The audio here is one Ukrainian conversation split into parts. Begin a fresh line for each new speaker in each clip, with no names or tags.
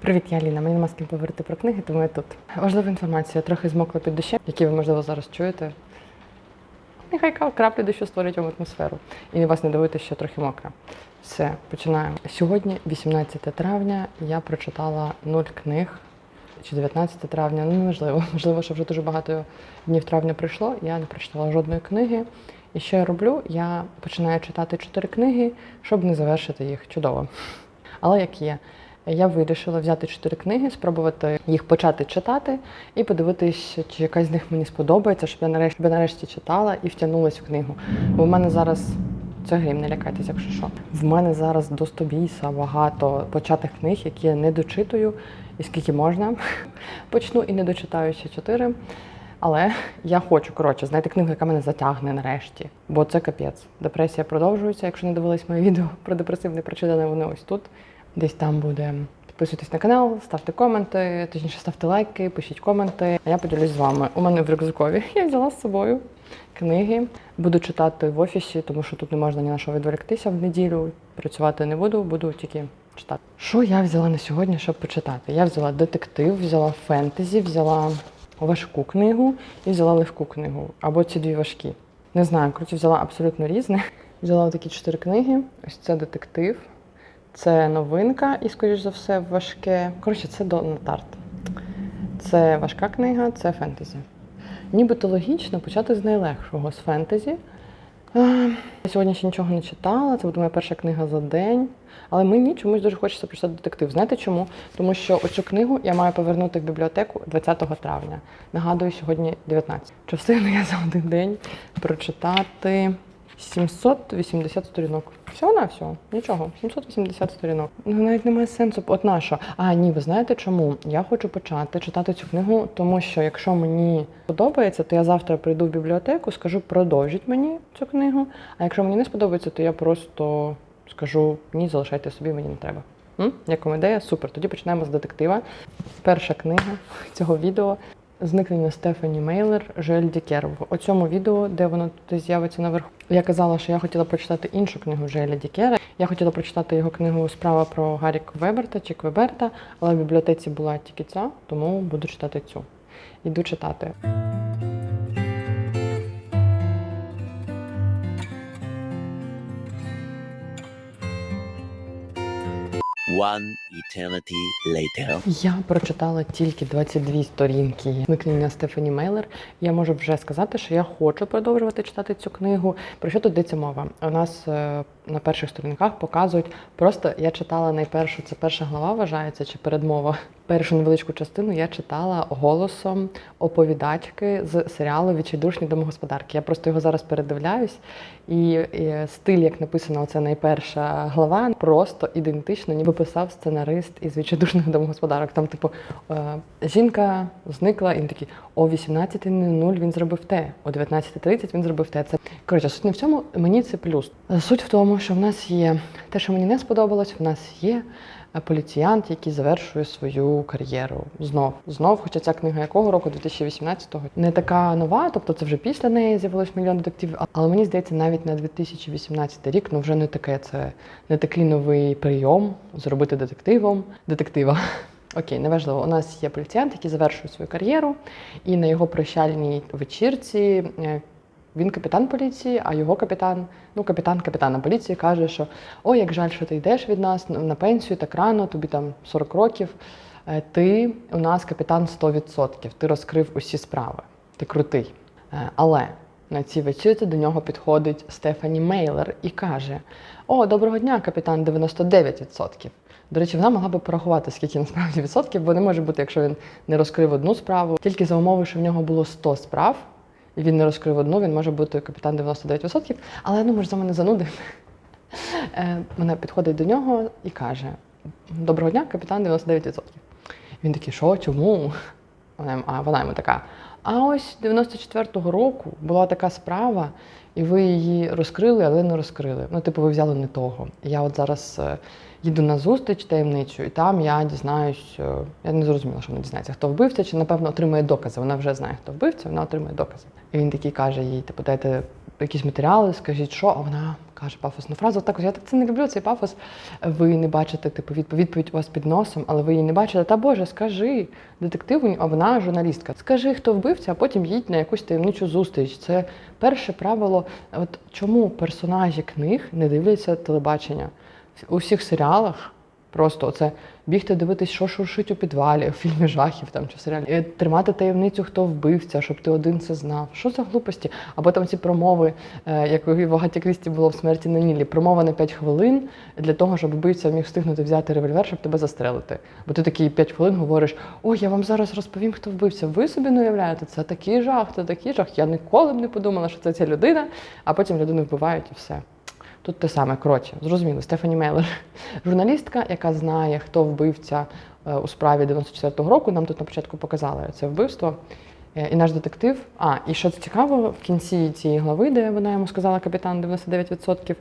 Привіт, я Аліна. Мені нема з ким поговорити про книги, тому я тут. Важлива інформація. Трохи змокла під дощем, який ви, можливо, зараз чуєте. Нехай краплі дощу створюють вам атмосферу. І вас не дивуйте, що трохи мокра. Все, починаємо. Сьогодні, 18 травня, я прочитала нуль книг. Чи 19 травня, ну неважливо. Можливо, що вже дуже багато днів травня пройшло. Я не прочитала жодної книги. І що я роблю? Я починаю читати чотири книги, щоб не завершити їх чудово. Але як є, я вирішила взяти чотири книги, спробувати їх почати читати і подивитись, чи якась з них мені сподобається, щоб я нарешті, я нарешті читала і втягнулася в книгу. Бо в мене зараз це грім, не лякайтесь, якщо що. В мене зараз до стобійса багато початих книг, які я не дочитую, і скільки можна. Почну і не дочитаю ще чотири. Але я хочу, коротше, знайти книгу, яка мене затягне нарешті. Бо це капець. Депресія продовжується. Якщо не дивились моє відео про депресивне прочитане, вони ось тут. Десь там буде. Підписуйтесь на канал, ставте коменти, точніше ставте лайки, пишіть коменти. А я поділюсь з вами. У мене в рюкзакові я взяла з собою книги. Буду читати в офісі, тому що тут не можна ні на що відволіктися в неділю. Працювати не буду, буду тільки читати. Що я взяла на сьогодні, щоб почитати? Я взяла детектив, взяла фентезі, взяла важку книгу і взяла легку книгу. Або ці дві важкі. Не знаю, коротше, взяла абсолютно різне. Взяла такі чотири книги. Ось це детектив, це новинка і, скоріш за все, важке. Коротше, це Донна Тарт. Це важка книга, це фентезі. Нібито логічно почати з найлегшого з фентезі. Я сьогодні ще нічого не читала, це буде моя перша книга за день. Але мені чомусь дуже хочеться прочитати детектив. Знаєте чому? Тому що оцю книгу я маю повернути в бібліотеку 20 травня. Нагадую, сьогодні 19. Чи встигну я за один день прочитати 780 сторінок? Всього на всього, нічого, 780 сторінок. Ну навіть немає сенсу. От на що? А ні, ви знаєте чому? Я хочу почати читати цю книгу, тому що якщо мені подобається, то я завтра прийду в бібліотеку, скажу, продовжіть мені цю книгу. А якщо мені не сподобається, то я просто скажу ні, залишайте собі, мені не треба. М? Як ідея? Супер. Тоді починаємо з детектива. Перша книга цього відео Зникнення Стефані Мейлер Жуель Дікер. В цьому відео, де воно тут з'явиться наверху. Я казала, що я хотіла прочитати іншу книгу Жуеля Дікера. Я хотіла прочитати його книгу Справа про Гаррі Веберта чи Квеберта, але в бібліотеці була тільки ця, тому буду читати цю. Іду читати.
One eternity later.
Я прочитала тільки 22 сторінки зникнення Стефані Мейлер. Я можу вже сказати, що я хочу продовжувати читати цю книгу. Про що тут йдеться мова? У нас е, на перших сторінках показують просто я читала найпершу, це перша глава вважається чи передмова. Першу невеличку частину я читала голосом оповідачки з серіалу Відчайдушні домогосподарки. Я просто його зараз передивляюсь, і, стиль, як написано, оце найперша глава, просто ідентично, ніби писав сценарист із відчайдушних домогосподарок. Там, типу, е, жінка зникла, і він такий, о 18.00 він зробив те, о 19.30 він зробив те. Це коротше, суть не в цьому, мені це плюс. Суть в тому, що в нас є те, що мені не сподобалось, в нас є поліціянт, який завершує свою кар'єру. Знов, знов, хоча ця книга якого року, 2018-го, не така нова, тобто це вже після неї з'явилось мільйон детективів. Але мені здається, навіть на 2018 рік ну вже не таке. Це не такий новий прийом зробити детективом детектива. Окей, неважливо. У нас є поліціянт, який завершує свою кар'єру, і на його прощальній вечірці е, він капітан поліції, а його капітан, ну капітан капітана поліції каже, що ой, як жаль, що ти йдеш від нас на пенсію так рано, тобі там 40 років. Е, Ти у нас капітан 100%, ти розкрив усі справи, ти крутий. Е, Але на цій вечірці до нього підходить Стефані Мейлер і каже: О, доброго дня, капітан 99%. До речі, вона могла би порахувати, скільки насправді відсотків, бо не може бути, якщо він не розкрив одну справу, тільки за умови, що в нього було 100 справ, він не розкрив одну, він може бути капітан 99%. Але ну, може, за мене зануди. Мене Вона підходить до нього і каже: Доброго дня, капітан 99%. Він такий, що, чому? А вона йому така. А ось 94-го року була така справа, і ви її розкрили, але не розкрили. Ну, типу, ви взяли не того. Я от зараз е, їду на зустріч таємничу, і там я дізнаюсь, е, я не зрозуміла, що вона дізнається, хто вбивця, чи напевно отримує докази. Вона вже знає, хто вбивця, вона отримує докази. І він такий каже їй, типу, дайте якісь матеріали, скажіть, що, а вона каже пафосну фразу. Так, я так це не люблю, цей пафос. Ви не бачите, типу, відповідь у вас під носом, але ви її не бачите. Та Боже, скажи детективу, а вона журналістка. Скажи, хто вбивця, а потім їдь на якусь таємничу зустріч. Це перше правило. От чому персонажі книг не дивляться телебачення? У всіх серіалах Просто оце бігти дивитись, що шуршить у підвалі, у фільмі жахів там чи в серіалі. Тримати таємницю, хто вбивця, щоб ти один це знав. Що за глупості? Або там ці промови, е, як у Вагаті Крісті було в смерті на Нілі. Промова на 5 хвилин для того, щоб вбивця міг встигнути взяти револьвер, щоб тебе застрелити. Бо ти такі 5 хвилин говориш: ой, я вам зараз розповім, хто вбивця. Ви собі не уявляєте, це такий жах, це такий жах. Я ніколи б не подумала, що це ця людина, а потім людину вбивають і все. Тут те саме, коротше, зрозуміло, Стефані Мейлер, журналістка, яка знає, хто вбивця е, у справі 94-го року. Нам тут на початку показали це вбивство. Е, І наш детектив. А, і що це цікаво, в кінці цієї глави, де вона йому сказала капітан 99%, е,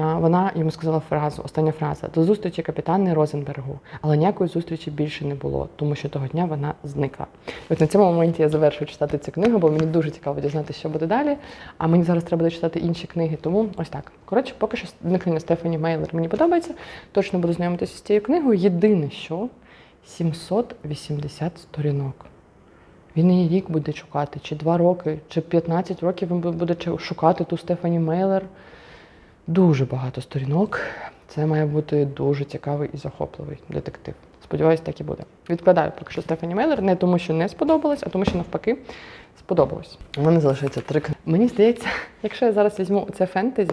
вона йому сказала фразу, остання фраза до зустрічі капітани Розенбергу. Але ніякої зустрічі більше не було, тому що того дня вона зникла. І от на цьому моменті я завершую читати цю книгу, бо мені дуже цікаво дізнатися, що буде далі. А мені зараз треба дочитати інші книги, тому ось так. Коротше, поки що зникнення Стефані Мейлер мені подобається. Точно буду знайомитися з цією книгою. Єдине, що 780 сторінок. Він її рік буде шукати, чи два роки, чи 15 років він буде шукати ту Стефані Мейлер. Дуже багато сторінок. Це має бути дуже цікавий і захопливий детектив. Сподіваюсь, так і буде. Відкладаю поки що Стефані Мейлер, не тому, що не сподобалось, а тому, що навпаки сподобалось. У мене залишається три книги. Мені здається, якщо я зараз візьму це фентезі,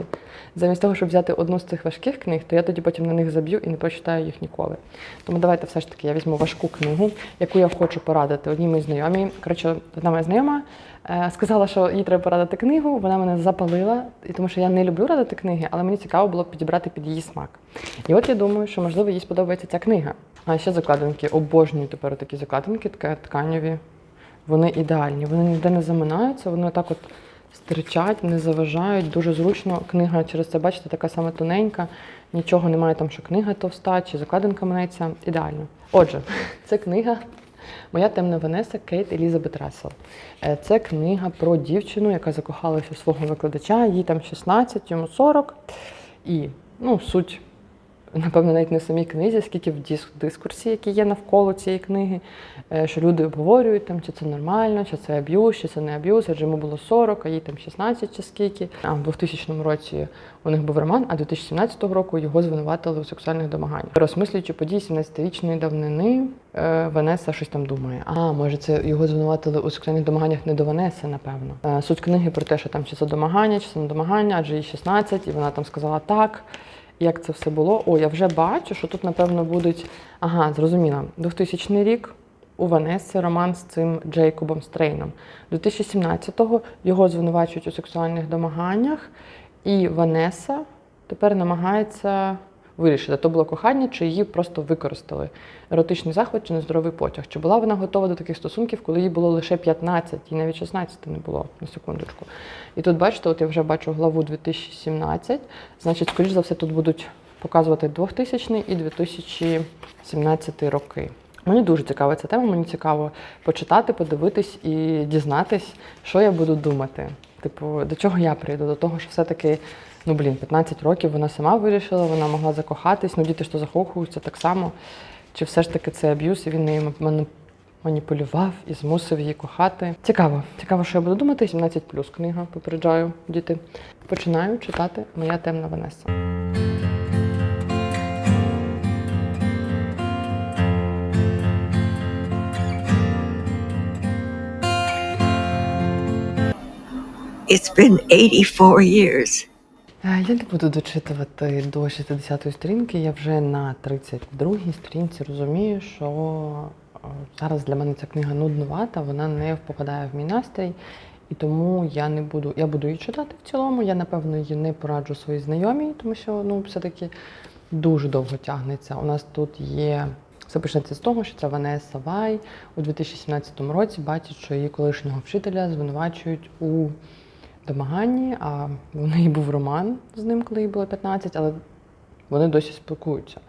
замість того, щоб взяти одну з цих важких книг, то я тоді потім на них заб'ю і не прочитаю їх ніколи. Тому давайте все ж таки я візьму важку книгу, яку я хочу порадити одній моїй знайомій. Коротше, одна моя знайома сказала, що їй треба порадити книгу. Вона мене запалила, і тому що я не люблю радити книги, але мені цікаво було підібрати під її смак. І от я думаю, що можливо їй сподобається ця книга. А ще закладинки. Обожнюю тепер такі закладинки, тканеві. Вони ідеальні, вони ніде не заминаються, вони так от стирчать, не заважають. Дуже зручно. Книга через це, бачите, така саме тоненька. Нічого немає там, що книга товста чи закладинка мнеться. Ідеально. Отже, це книга Моя темна Венеса Кейт Елізабет Рассел. Е, Це книга про дівчину, яка закохалася у свого викладача, їй там 16, йому 40. І ну, суть, напевно, навіть не самій книзі, скільки в дис- дискурсі, який є навколо цієї книги, е, що люди обговорюють, там, чи це нормально, чи це аб'юз, чи це не аб'юз, адже йому було 40, а їй там 16 чи скільки. А в 2000 році у них був роман, а 2017 року його звинуватили у сексуальних домаганнях. Розмислюючи події 17-річної давнини, е, Ванеса щось там думає. А, може, це його звинуватили у сексуальних домаганнях не до Ванеси, напевно. Е, Суть книги про те, що там чи це домагання, чи це не домагання, адже їй 16, і вона там сказала так. Як це все було? О, я вже бачу, що тут, напевно, будуть. Ага, зрозуміла. 2000 рік у Ванеси роман з цим Джейкобом Стрейном. 2017-го його звинувачують у сексуальних домаганнях, і Ванеса тепер намагається вирішити, то було кохання, чи її просто використали. Еротичний захват чи нездоровий потяг. Чи була вона готова до таких стосунків, коли їй було лише 15, і навіть 16 не було, на секундочку. І тут, бачите, от я вже бачу главу 2017, значить, скоріш за все, тут будуть показувати 2000 і 2017 роки. Мені дуже цікава ця тема, мені цікаво почитати, подивитись і дізнатись, що я буду думати. Типу, до чого я прийду? До того, що все-таки, ну блін, 15 років вона сама вирішила, вона могла закохатись, ну діти ж то закохуються так само. Чи все ж таки це аб'юз, і він нею маніпулював і змусив її кохати? Цікаво, цікаво, що я буду думати. 17 плюс книга, попереджаю діти. Починаю читати Моя темна Ванеса.
It's been 84 years.
Е, Я не буду дочитувати до 60-ї сторінки. Я вже на 32-й сторінці розумію, що е, зараз для мене ця книга нуднувата, вона не попадає в мій настрій. І тому я не буду, я буду її читати в цілому. Я напевно її не пораджу своїй знайомій, тому що ну все-таки дуже довго тягнеться. У нас тут є. Все почнеться з того, що це Ванеса Вай у 2017 році бачить, що її колишнього вчителя звинувачують у домаганні, а в неї був роман з ним, коли їй було 15, але вони досі спілкуються.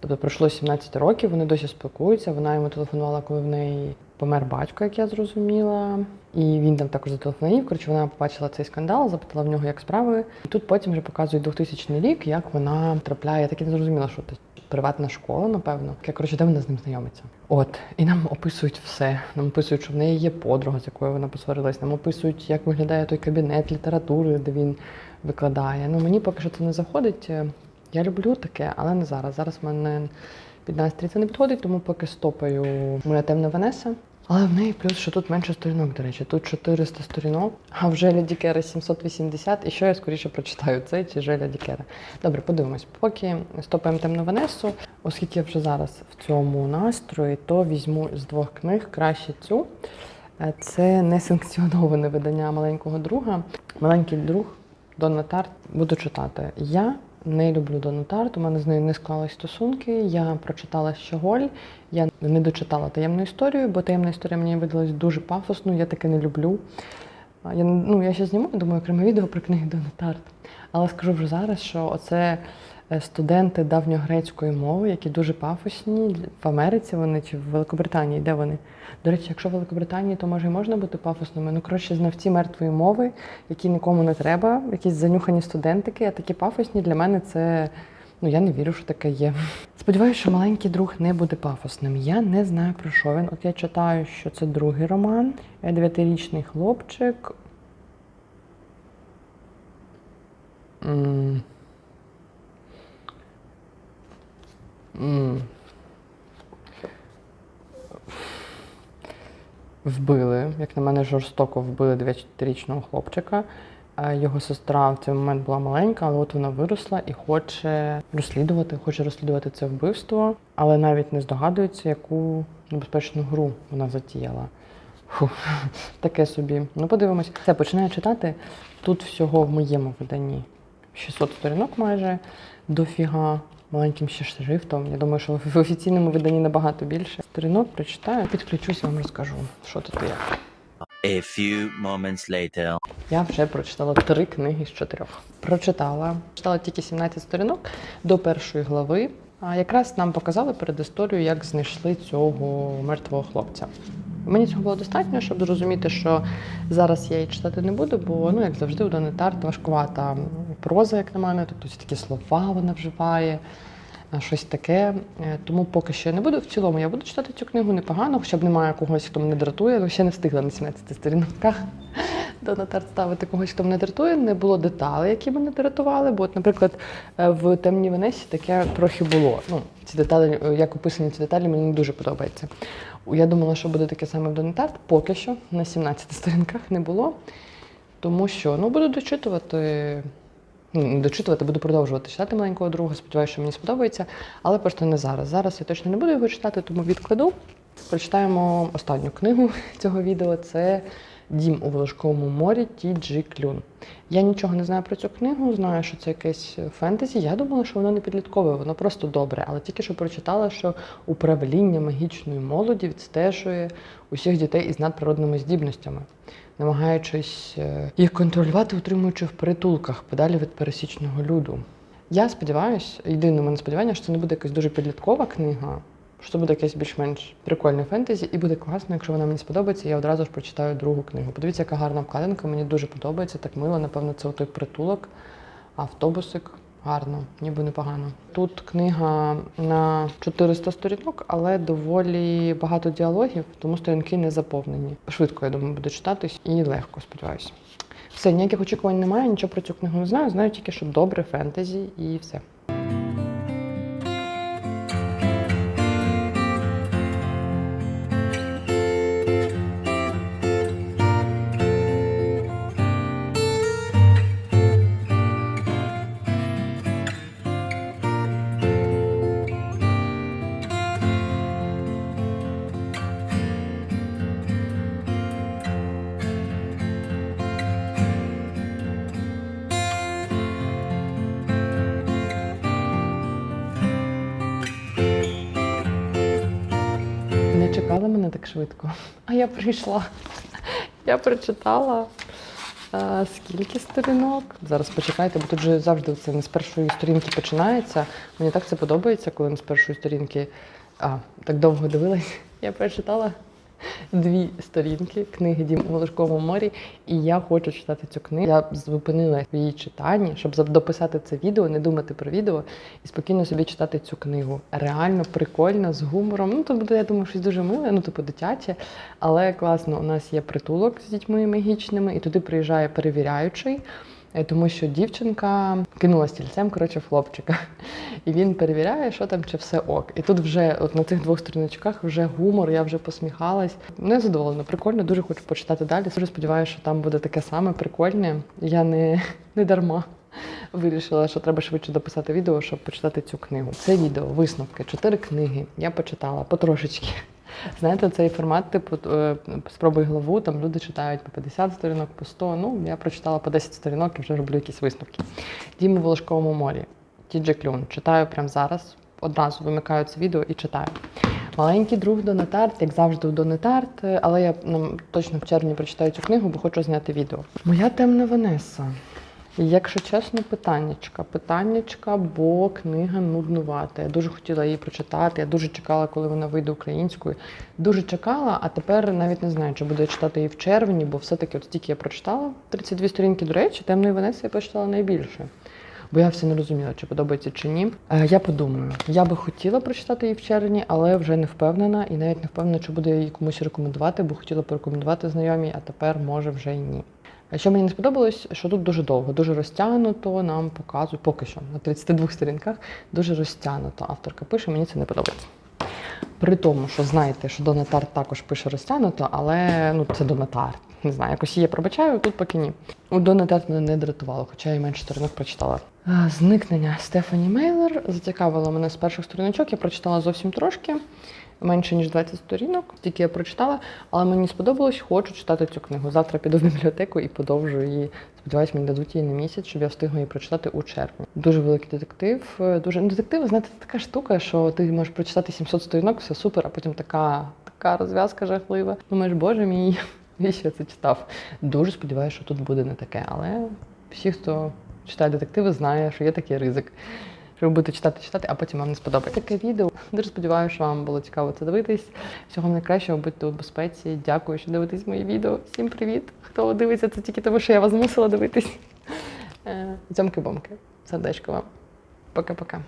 Тобто пройшло 17 років, вони досі спілкуються. Вона йому телефонувала, коли в неї помер батько, як я зрозуміла. І він там також зателефонував. Коротше, вона побачила цей скандал, запитала в нього, як справи. І тут потім вже показують 2000 рік, як вона трапляє. Я так і не зрозуміла, що приватна школа, напевно. Я коротше, де вона з ним знайомиться. От, і нам описують все. Нам описують, що в неї є подруга, з якою вона посварилась. Нам описують, як виглядає той кабінет літератури, де він викладає. Ну мені поки що це не заходить. Е, Я люблю таке, але не зараз. Зараз в мене під настрій це не підходить, тому поки стопаю моя темна Венеса. Але в неї плюс, що тут менше сторінок, до речі, тут 400 сторінок, а вже Кера 780. І що я скоріше прочитаю, цей чи же Леді Добре, подивимось. Поки стопаємо темну Венесу, оскільки я вже зараз в цьому настрої, то візьму з двох книг краще цю. Е, Це несанкціоноване видання маленького друга. Маленький друг Донна Тарт буду читати. Я не люблю Дону Тарт, у мене з нею не склались стосунки. Я прочитала Щеголь, я не дочитала таємну історію, бо таємна історія мені видалась дуже пафосною, я таке не люблю. Я, ну, я ще зніму, думаю, окреме відео про книги Дона Тарт. Але скажу вже зараз, що оце студенти давньогрецької мови, які дуже пафосні в Америці вони чи в Великобританії, де вони? До речі, якщо в Великобританії, то може і можна бути пафосними. Ну, коротше, знавці мертвої мови, які нікому не треба, якісь занюхані студентики, а такі пафосні для мене це. Ну, я не вірю, що таке є. Сподіваюся, що маленький друг не буде пафосним. Я не знаю про що він. От я читаю, що це другий роман. Е, Дев'ятирічний хлопчик. М. М. Вбили, як на мене, жорстоко вбили 9-річного хлопчика. Його сестра в цей момент була маленька, але от вона виросла і хоче розслідувати, хоче розслідувати це вбивство, але навіть не здогадується, яку небезпечну гру вона затіяла. Фу, таке собі. Ну, подивимось. Все, починаю читати. Тут всього в моєму виданні 600 сторінок майже дофіга. Маленьким ще шрифтом. Я думаю, що в офіційному виданні набагато більше. Сторінок прочитаю, підключусь, вам розкажу, що тут є.
A few moments later.
Я вже прочитала три книги з чотирьох. Прочитала, читала тільки 17 сторінок до першої глави. А якраз нам показали перед історією, як знайшли цього мертвого хлопця. Мені цього було достатньо, щоб зрозуміти, що зараз я її читати не буду, бо ну як завжди у Данитар важкувата проза, як на мене. Тобто такі слова вона вживає, щось таке. Е, Тому поки що я не буду. В цілому я буду читати цю книгу непогано, хоча б немає когось, хто мене дратує, але ще не встигла на 17 сторінках. До Тарт ставити когось, хто мене дратує. Не було деталей, які мене дратували. Бо, от, наприклад, е, в темній Венесі таке трохи було. Ну, ці деталі, е, як описані ці деталі, мені не дуже подобається. Я думала, що буде таке саме в Донетарт. Поки що на 17 сторінках не було. Тому що ну, буду дочитувати. Ну, дочитувати, буду продовжувати читати маленького друга. Сподіваюся, що мені сподобається, але просто не зараз. Зараз я точно не буду його читати, тому відкладу. Прочитаємо останню книгу цього відео. Це Дім у Волошковому морі Ті Джі Клюн. Я нічого не знаю про цю книгу, знаю, що це якесь фентезі. Я думала, що воно не підліткове, воно просто добре. Але тільки що прочитала, що управління магічної молоді відстежує усіх дітей із надприродними здібностями, намагаючись е, їх контролювати, утримуючи в притулках подалі від пересічного люду. Я сподіваюся, єдине мене сподівання, що це не буде якась дуже підліткова книга, що це буде якесь більш-менш прикольне фентезі, і буде класно, якщо вона мені сподобається, я одразу ж прочитаю другу книгу. Подивіться, яка гарна обкладинка, мені дуже подобається, так мило. Напевно, це той притулок, автобусик. Гарно, ніби непогано. Тут книга на 400 сторінок, але доволі багато діалогів, тому сторінки не заповнені. Швидко, я думаю, буде читатись і легко, сподіваюся. Все, ніяких очікувань немає, нічого про цю книгу не знаю. Знаю тільки, що добре фентезі і все. Швидко. А я прийшла. Я прочитала. А, скільки сторінок? Зараз почекайте, бо тут же завжди це не з першої сторінки починається. Мені так це подобається, коли не з першої сторінки а, так довго дивилась. Я прочитала дві сторінки книги Дім у Волошковому морі, і я хочу читати цю книгу. Я зупинила її читанні, щоб дописати це відео, не думати про відео і спокійно собі читати цю книгу. Реально прикольно, з гумором. Ну, то буде, я думаю, щось дуже миле, ну, типу, дитяче. Але класно, у нас є притулок з дітьми магічними, і туди приїжджає перевіряючий. Е, Тому що дівчинка кинула стільцем коротше хлопчика, і він перевіряє, що там чи все ок. І тут вже от на цих двох сторіночках вже гумор, я вже посміхалась. Не задоволена, прикольно, дуже хочу почитати далі. Дуже сподіваюся, що там буде таке саме прикольне. Я не, не дарма вирішила, що треба швидше дописати відео, щоб почитати цю книгу. Це відео, висновки, чотири книги. Я почитала потрошечки. Знаєте, цей формат, типу, е, спробуй главу, там люди читають по 50 сторінок, по 100. Ну, я прочитала по 10 сторінок і вже роблю якісь висновки. Дім у Волошковому морі. Тіджи Клюн. Читаю прямо зараз. Одразу вимикаю це відео і читаю. Маленький друг Донетарт, як завжди у Донетарт, е, але я нам точно в червні прочитаю цю книгу, бо хочу зняти відео. Моя темна Ванеса. Якщо чесно, питаннячка. Питаннячка, бо книга нуднувата. Я дуже хотіла її прочитати. Я дуже чекала, коли вона вийде українською. Дуже чекала, а тепер навіть не знаю, чи буду читати її в червні, бо все-таки от стільки я прочитала. 32 сторінки, до речі, темної Венеси я прочитала найбільше. Бо я все не розуміла, чи подобається чи ні. Е, я подумаю, я би хотіла прочитати її в червні, але вже не впевнена, і навіть не впевнена, чи буду я її комусь рекомендувати, бо хотіла порекомендувати знайомій, а тепер може вже й ні. Що мені не сподобалось, що тут дуже довго, дуже розтягнуто нам показують, поки що на 32 сторінках дуже розтягнуто. Авторка пише, мені це не подобається. При тому, що знаєте, що Донатар також пише розтягнуто, але ну це Донатар. Не знаю, якось її пробачаю, тут поки ні. У Донатар мене не дратувало, хоча я менше сторінок прочитала. Зникнення Стефані Мейлер зацікавило мене з перших сторіночок. Я прочитала зовсім трошки, менше ніж 20 сторінок. Тільки я прочитала, але мені сподобалось, хочу читати цю книгу. Завтра піду в бібліотеку і подовжу її. Сподіваюсь, мені дадуть її на місяць, щоб я встигла її прочитати у червні. Дуже великий детектив. е, Дуже ну, детектив, знаєте, це така штука, що ти можеш прочитати 700 сторінок, все супер, а потім така, така розв'язка жахлива. Думаєш, боже мій, навіщо я це читав? Дуже сподіваюся, що тут буде не таке. Але всі, хто читає детективи, знає, що є такий ризик. Ви будете читати, читати, а потім вам не сподобається. Таке відео. Дуже сподіваюся, що вам було цікаво це дивитись. Всього найкращого, будьте у безпеці. Дякую, що дивитесь мої відео. Всім привіт! Хто дивиться це тільки тому, що я вас змусила дивитись. Е, Цьомки-бомки. Сердечко вам. Пока-пока.